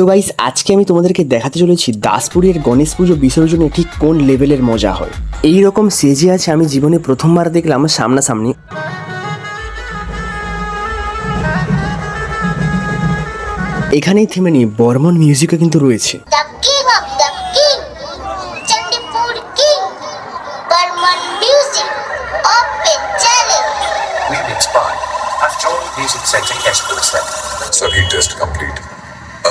So guys আজকে আমি তোমাদেরকে দেখাতে চলেছি দাসপুরের গণেশ পুজো বিসর্জনে ঠিক কোন লেভেলের মজা হয়। এই রকম সেজে আছে আমি জীবনে প্রথমবার দেখলাম সামনাসামনি। এখানেই থেমে নিয়ে বর্মন মিউজিকও কিন্তু রয়েছে। Music sector cash set. Test complete.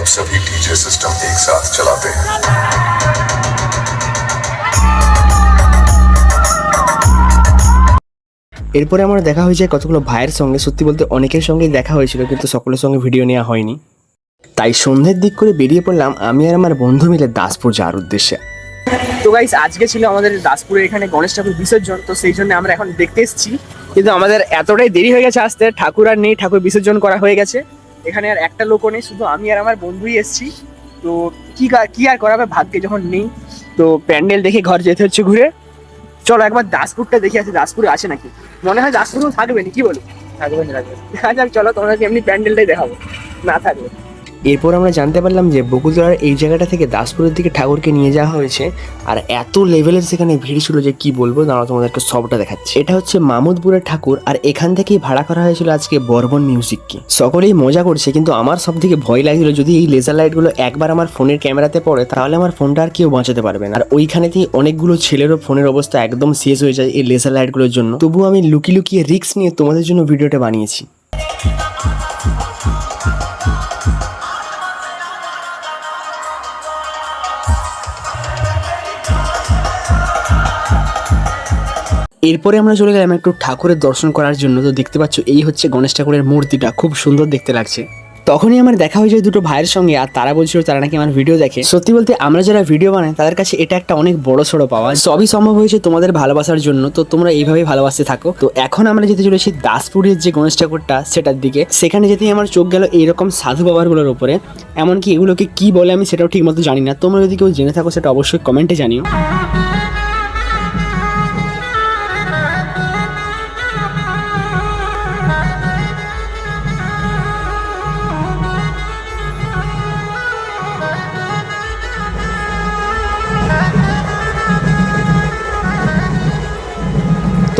सभी डीजे सिस्टम एक साथ चलाते हैं এরপরে আমার দেখা হয়েছে কতগুলো ভাইয়ের সঙ্গে সত্যি বলতে অনেকের সঙ্গেই দেখা হয়েছিল কিন্তু সকলের সঙ্গে ভিডিও নেওয়া হয়নি তাই সন্ধ্যের দিক করে বেরিয়ে পড়লাম আমি আর আমার বন্ধু মিলে দাসপুর যাওয়ার উদ্দেশ্যে তো গাইস আজকে ছিল আমাদের দাসপুরে এখানে গণেশ ঠাকুর বিসর্জন তো সেই জন্য আমরা এখন দেখতে এসেছি কিন্তু আমাদের এতটাই দেরি হয়ে গেছে আসতে ঠাকুর আর নেই ঠাকুর বিসর্জন করা হয়ে গেছে এখানে আর একটা লোকও নেই শুধু আমি আর আমার বন্ধুই এসছি। তো কি কা- আর করাবে ভাগ্যে যখন নেই। তো প্যান্ডেল দেখে ঘর যেতে হচ্ছে ঘুরে। চলো একবার দাসপুরটা দেখে আসি দাসপুরে আছে নাকি? মনে হয় দাসপুরেও থাকবে নি কি বলো? থাকবে না চলো তোমাদেরকে এমনি প্যান্ডেলটাই দেখাবো। না থাকবে। এরপর আমরা জানতে পারলাম যে বকুলতলার এই জায়গাটা থেকে দাসপুরের দিকে ঠাকুরকে নিয়ে যাওয়া হয়েছে আর এত লেভেলের সেখানে ভিড় ছিল যে কি বলব? দাঁড়াও, তোমাদেরকে সবটা দেখাচ্ছি। এটা হচ্ছে মামুদপুরের ঠাকুর আর এখান থেকেই ভাড়া করা হয়েছিল আজকে বর্বন মিউজিককে। সকলেই মজা করছে, কিন্তু আমার সব থেকে ভয় লাগছিল যদি এই লেজার লাইটগুলো একবার আমার ফোনের ক্যামেরাতে পড়ে, তাহলে আমার ফোনটা আর কেউ বাঁচাতে পারবে না। আর ওইখানেতেই অনেকগুলো ছেলেরও ফোনের অবস্থা একদম শেষ হয়ে যায় এই লেজার লাইটগুলোর জন্য। তবুও আমি লুকিয়ে লুকিয়ে রিস্ক নিয়ে তোমাদের জন্য ভিডিওটা বানিয়েছি। এরপরে আমরা চলে গেলাম একটু ঠাকুরের দর্শন করার জন্য। তো দেখতে পাচ্ছ, এই হচ্ছে গণেশ ঠাকুরের মূর্তিটা। খুব সুন্দর দেখতে লাগছে। তখনই আমার দেখা হয়ে যায় দুটো ভাইয়ের সঙ্গে, আর তারা বলছিল তারা নাকি আমার ভিডিও দেখে। সত্যি বলতে, আমরা যারা ভিডিও বানাই, তাদের কাছে এটা একটা অনেক বড় সড়ো পাওয়া। সবই সম্ভব হয়েছে তোমাদের ভালোবাসার জন্য, তো তোমরা এইভাবেই ভালোবাসতে থাকো। তো এখন আমরা যেতে চলেছি দাসপুরের যে গণেশ ঠাকুরটা, সেটার দিকে। সেখানে যেতেই আমার চোখ গেল এইরকম সাধু বাবারগুলোর উপরে। এমনকি এগুলোকে কি বলে আমি সেটাও ঠিক মতো জানি না। তোমরা যদি কেউ জেনে থাকো, সেটা অবশ্যই কমেন্টে জানিও।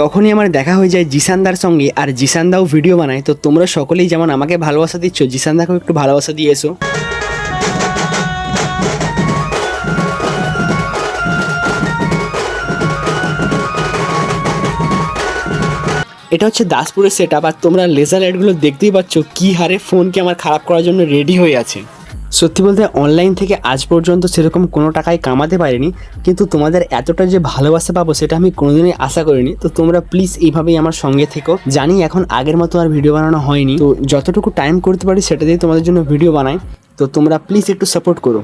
তখনই আমার দেখা হয়ে যায় জিসানদার সঙ্গে, আর জিসানদাও ভিডিও বানায়। তো তোমরা সকলেই যেমন আমাকে ভালোবাসা দিচ্ছ, জিসানদাকেও একটু ভালোবাসা দিয়ে এসো। এটা হচ্ছে দাসপুরের সেট আপ আর তোমরা লেজার লাইটগুলো দেখতেই পাচ্ছ কি হারে ফোনকে আমার খারাপ করার জন্য রেডি হয়ে আছে। সত্যি বলতে অনলাইন থেকে আজ পর্যন্ত সেরকম কোনো টাকাই কামাতে পারিনি, কিন্তু তোমাদের এতটা যে ভালোবাসা পাবো সেটা আমি কোনোদিনই আশা করিনি। তো তোমরা প্লিজ এইভাবেই আমার সঙ্গে থেকো। জানি এখন আগের মতো আর ভিডিও বানানো হয়নি। তো যতটুকু টাইম করতে পারি সেটা দিয়ে তোমাদের জন্য ভিডিও বানাই। তো তোমরা প্লিজ একটু সাপোর্ট করো।